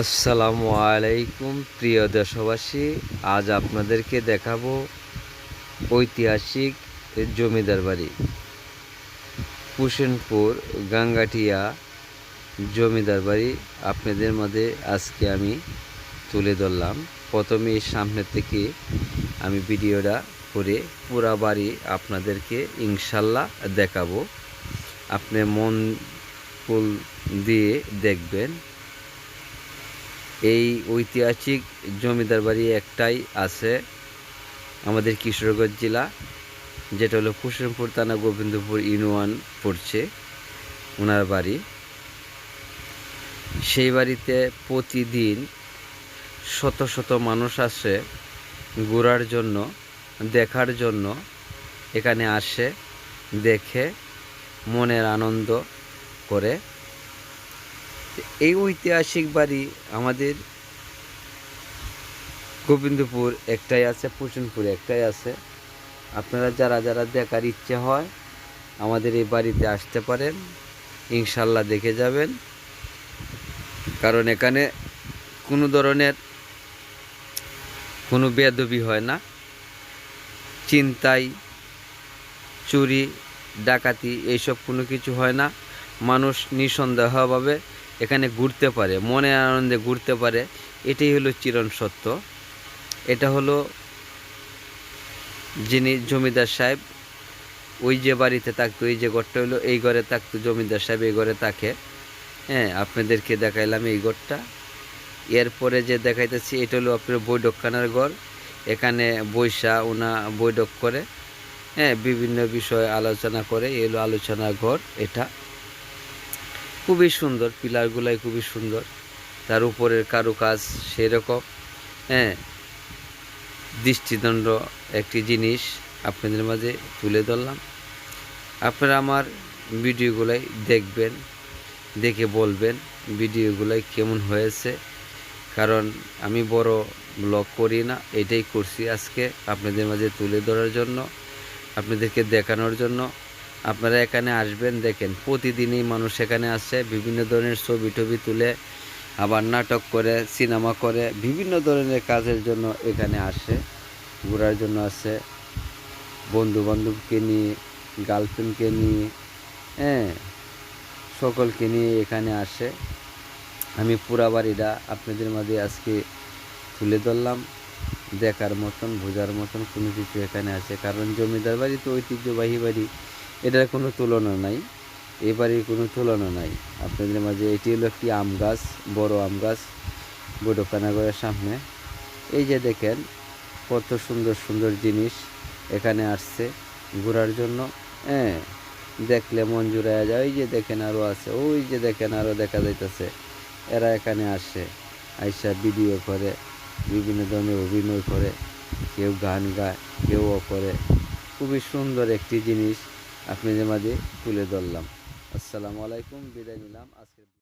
আসসালামু আলাইকুম, প্রিয় দেশবাসী। আজ আপনাদেরকে দেখাবো ঐতিহাসিক জমিদার বাড়ি। কুশনপুর গাঙ্গাটিয়া জমিদার বাড়ি আপনাদের মাঝে আজকে আমি তুলে ধরলাম। প্রথমে সামনে থেকে আমি ভিডিওটা করে পুরা বাড়ি আপনাদেরকে ইনশাল্লাহ দেখাবো। আপনি মন ফুল দিয়ে দেখবেন। এই ঐতিহাসিক জমিদার বাড়ি একটাই আছে আমাদের কিশোরগঞ্জ জেলা, যেটা হলো কুসুমপুর থানা গোবিন্দপুর ইউনিয়ন পড়ছে ওনার বাড়ি। সেই বাড়িতে প্রতিদিন শত শত মানুষ আসে ঘোরার জন্য, দেখার জন্য, এখানে আসে, দেখে, মনের আনন্দ করে। এই ঐতিহাসিক বাড়ি আমাদের গোবিন্দপুর একটাই আছে পুষণপুর একটাই আছে। আপনারা যারা যারা দেখার ইচ্ছে হয় আমাদের এই বাড়িতে আসতে পারেন, ইনশাল্লাহ দেখে যাবেন। কারণ এখানে কোনো ধরনের কোনো বেদবি হয় না। চিন্তাই, চুরি, ডাকাতি, এইসব কোনো কিছু হয় না। মানুষ নিঃসন্দেহভাবে এখানে ঘুরতে পারে, মনে আনন্দে ঘুরতে পারে। এটাই হলো চিরন সত্য। এটা হলো যিনি জমিদার সাহেব, ওই যে বাড়িতে থাকতো ওই যে ঘরটা হলো, এই ঘরে থাকতো জমিদার সাহেব, এই ঘরে থাকে। হ্যাঁ আপনাদেরকে দেখাইলাম এই ঘরটা। এরপরে যে দেখাইতেছি, এটা হলো আপনার বৈঠকখানার ঘর। এখানে বৈশা ওনা বৈঠক করে হ্যাঁ বিভিন্ন বিষয়ে আলোচনা করে এলো আলোচনা ঘর, এটা। খুবই সুন্দর, পিলারগুলাই খুবই সুন্দর। তার উপরের কারুকাজ সেরকম। হ্যাঁ দৃষ্টিদণ্ড একটি জিনিস আপনাদের মাঝে তুলে ধরলাম। আপনারা আমার ভিডিওগুলাই দেখবেন, দেখে বলবেন ভিডিওগুলাই কেমন হয়েছে। কারণ আমি বড় ব্লগ করি না, এটাই করছি আজকে আপনাদের মাঝে তুলে ধরার জন্য, আপনাদেরকে দেখানোর জন্য। আপনারা এখানে আসবেন, দেখেন, প্রতিদিনই মানুষ এখানে আসে, বিভিন্ন ধরনের ছবি টবি তুলে, আবার নাটক করে, সিনেমা করে, বিভিন্ন ধরনের কাজের জন্য এখানে আসে, ঘোরার জন্য আসে বন্ধু বান্ধবকে নিয়ে গার্লফ্রেন্ডকে নিয়ে হ্যাঁ সকলকে নিয়ে এখানে আসে। আমি পুরা বাড়িটা আপনাদের মাঝে আজকে তুলে ধরলাম, দেখার মতন, বোঝার মতন কোনো কিছু এখানে আছে কারণ জমিদার বাড়ি তো ঐতিহ্যবাহী বাড়ি। এটার কোনো তুলনা নাই। এ বাড়ির কোনো তুলনা নাই। আপনাদের মাঝে এটি হলো একটি আম গাছ, বড় আম গাছ বৈঠকানাগরের সামনে। এই যে দেখেন, কত সুন্দর সুন্দর জিনিস এখানে আসছে ঘোরার জন্য। হ্যাঁ দেখলে মন জুড়াইয়া যায়। ওই যে দেখেন আরও আছে, ওই যে দেখেন আরও দেখা যাইতেছে। এরা এখানে আসে, আইসা ভিডিও করে, বিভিন্ন ধরনের অভিনয় করে। কেউ গান গায় কেউও করে। খুবই সুন্দর একটি জিনিস। আপনাদের মাঝে তুলে ধরলাম। আসসালামু আলাইকুম বিদায় নিলাম। আজকের